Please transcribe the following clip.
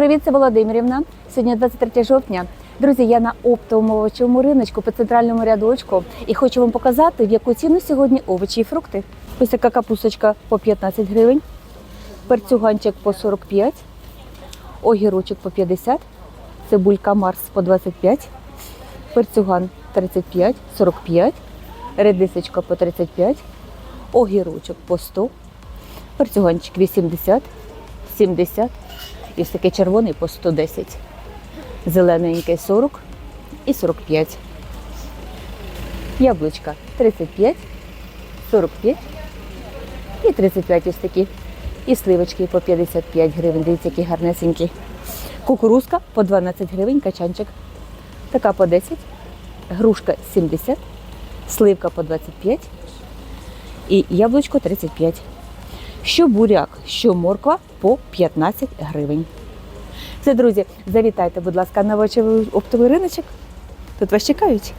Привіт, це Володимирівна. Сьогодні 23 жовтня. Друзі, я на оптовому риночку по центральному рядочку і хочу вам показати, в яку ціну сьогодні овочі і фрукти. Ось така капусточка по 15 гривень, перцюганчик по 45, огірочок по 50, цибулька Марс по 25, перцюган 35, 45, редисочка по 35, огірочок по 100, перцюганчик 80, 70 ось такий червоний по 110. Зелененький 40 і 45. Яблучка 35, 45 і 35 ось такі. І сливочки по 55 гривень. Дивіться, які гарнесенькі. Кукурузка по 12 гривень, качанчик. Така по 10. Грушка 70, сливка по 25 і яблучко 35. Що буряк, що морква по 15 гривень. Все, друзі, завітайте, будь ласка, на овочевий оптовий риночок. Тут вас чекають.